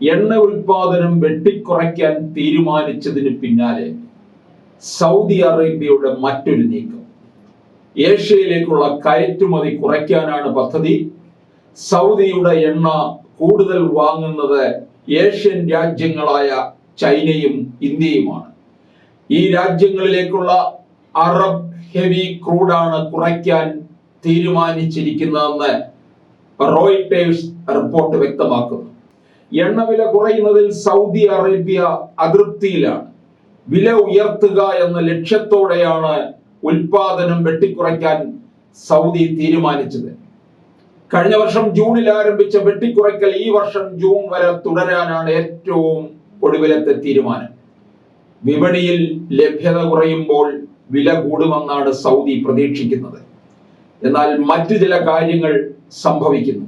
എണ്ണ ഉൽപാദനം വെട്ടിക്കുറയ്ക്കാൻ തീരുമാനിച്ചതിന് പിന്നാലെ സൗദി അറേബ്യയുടെ മറ്റൊരു നീക്കം. ഏഷ്യയിലേക്കുള്ള കയറ്റുമതി കുറയ്ക്കാനാണ് പദ്ധതി. സൗദിയുടെ എണ്ണ കൂടുതൽ വാങ്ങുന്നത് ഏഷ്യൻ രാജ്യങ്ങളായ ചൈനയും ഇന്ത്യയുമാണ്. ഈ രാജ്യങ്ങളിലേക്കുള്ള അറബ് ഹെവി ക്രൂഡാണ് കുറയ്ക്കാൻ തീരുമാനിച്ചിരിക്കുന്നതെന്ന് റോയിട്ടേഴ്സ് റിപ്പോർട്ട് വ്യക്തമാക്കുന്നു. എണ്ണവില കുറയുന്നതിൽ സൗദി അറേബ്യ അതൃപ്തിയിലാണ്. വില ഉയർത്തുക എന്ന ലക്ഷ്യത്തോടെയാണ് ഉൽപാദനം വെട്ടിക്കുറയ്ക്കാൻ സൗദി തീരുമാനിച്ചത്. കഴിഞ്ഞ വർഷം ജൂണിൽ ആരംഭിച്ച വെട്ടിക്കുറയ്ക്കൽ ഈ വർഷം ജൂൺ വരെ തുടരാനാണ് ഏറ്റവും ഒടുവിലത്തെ തീരുമാനം. വിപണിയിൽ ലഭ്യത കുറയുമ്പോൾ വില കൂടുമെന്നാണ് സൗദി പ്രതീക്ഷിക്കുന്നത്. എന്നാൽ മറ്റു ചില കാര്യങ്ങൾ സംഭവിക്കുന്നു.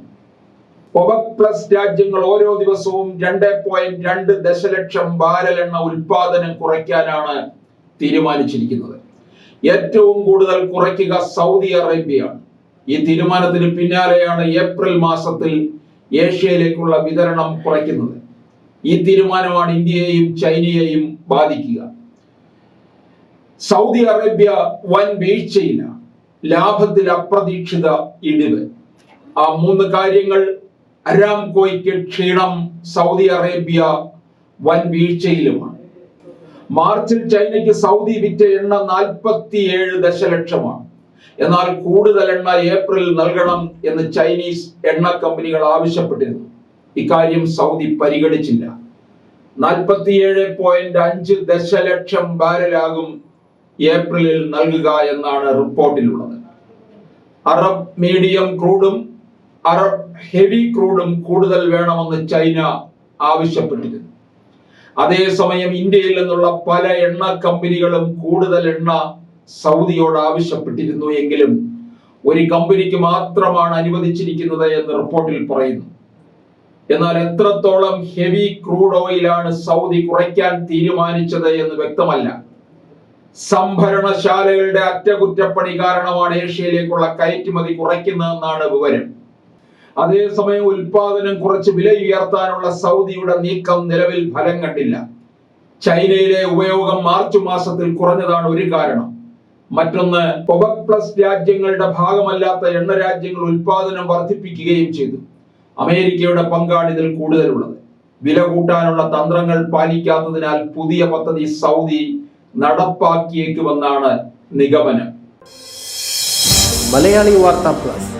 ഒബക് പ്ലസ് രാജ്യങ്ങൾ ഓരോ ദിവസവും രണ്ട് പോയിന്റ് രണ്ട് ദശലക്ഷം ബാരൽ എണ്ണ ഉൽപാദനം കുറയ്ക്കാനാണ് തീരുമാനിച്ചിരിക്കുന്നത്. ഏറ്റവും കൂടുതൽ കുറയ്ക്കുക സൗദി അറേബ്യയാണ്. ഈ തീരുമാനത്തിന് പിന്നാലെയാണ് ഏപ്രിൽ മാസത്തിൽ ഏഷ്യയിലേക്കുള്ള വിതരണം കുറയ്ക്കുന്നത്. ഈ തീരുമാനമാണ് ഇന്ത്യയെയും ചൈനയെയും ബാധിക്കുക. സൗദി അറേബ്യ വൻ വീഴ്ചയില്ല. ലാഭത്തിൽ അപ്രതീക്ഷിത ഇടിവ്. ആ മൂന്ന് കാര്യങ്ങൾ അരാംകോയ്ക്ക് ക്ഷീണം സൗദി അറേബ്യ വൻ വീഴ്ചയിലുമാണ്. മാർച്ചിൽ ചൈനയ്ക്ക് സൗദി വിറ്റ എണ്ണ നാൽപ്പത്തിയേഴ് ദശലക്ഷമാണ്. എന്നാൽ കൂടുതൽ എണ്ണ ഏപ്രിലിൽ നൽകണം എന്ന് ചൈനീസ് എണ്ണ കമ്പനികൾ ആവശ്യപ്പെട്ടിരുന്നു. ഇക്കാര്യം സൗദി പരിഗണിച്ചില്ല. നാൽപ്പത്തിയേഴ് പോയിന്റ് അഞ്ച് ദശലക്ഷം ബാരലാകും ഏപ്രിലിൽ നൽകുക എന്നാണ് റിപ്പോർട്ടിലുള്ളത്. അറബ് മീഡിയം ക്രൂഡും അറബ് ഹെവി ക്രൂഡും കൂടുതൽ വേണമെന്ന് ചൈന ആവശ്യപ്പെട്ടിരുന്നു. അതേസമയം ഇന്ത്യയിൽ നിന്നുള്ള പല എണ്ണ കമ്പനികളും കൂടുതൽ എണ്ണ സൗദിയോട് ആവശ്യപ്പെട്ടിരുന്നു എങ്കിലും ഒരു കമ്പനിക്ക് മാത്രമാണ് അനുവദിച്ചിരിക്കുന്നത് എന്ന് റിപ്പോർട്ടിൽ പറയുന്നു. എന്നാൽ എത്രത്തോളം ഹെവി ക്രൂഡ് ഓയിലാണ് സൗദി കുറയ്ക്കാൻ തീരുമാനിച്ചത് എന്ന് വ്യക്തമല്ല. സംഭരണശാലകളുടെ അറ്റകുറ്റപ്പണി കാരണമാണ് ഏഷ്യയിലേക്കുള്ള കയറ്റുമതി കുറയ്ക്കുന്നതെന്നാണ് വിവരം. അതേസമയം ഉൽപാദനം കുറച്ച് വില ഉയർത്താനുള്ള സൗദിയുടെ നീക്കം നിലവിൽ ഫലം കണ്ടില്ല. ചൈനയിലെ ഉപയോഗം മാർച്ച് മാസത്തിൽ കുറഞ്ഞതാണ് ഒരു കാരണം. മറ്റൊന്ന് ഒബക് പ്ലസ് രാജ്യങ്ങളുടെ ഭാഗമല്ലാത്ത എണ്ണ രാജ്യങ്ങൾ ഉൽപാദനം വർദ്ധിപ്പിക്കുകയും ചെയ്തു. അമേരിക്കയുടെ പങ്കാണ് ഇതിൽ കൂടുതലുള്ളത്. വില കൂട്ടാനുള്ള തന്ത്രങ്ങൾ പാലിക്കാത്തതിനാൽ പുതിയ പദ്ധതി സൗദി നടപ്പാക്കിയേക്കുമെന്നാണ് നിഗമനം. Malayali Vartha plus.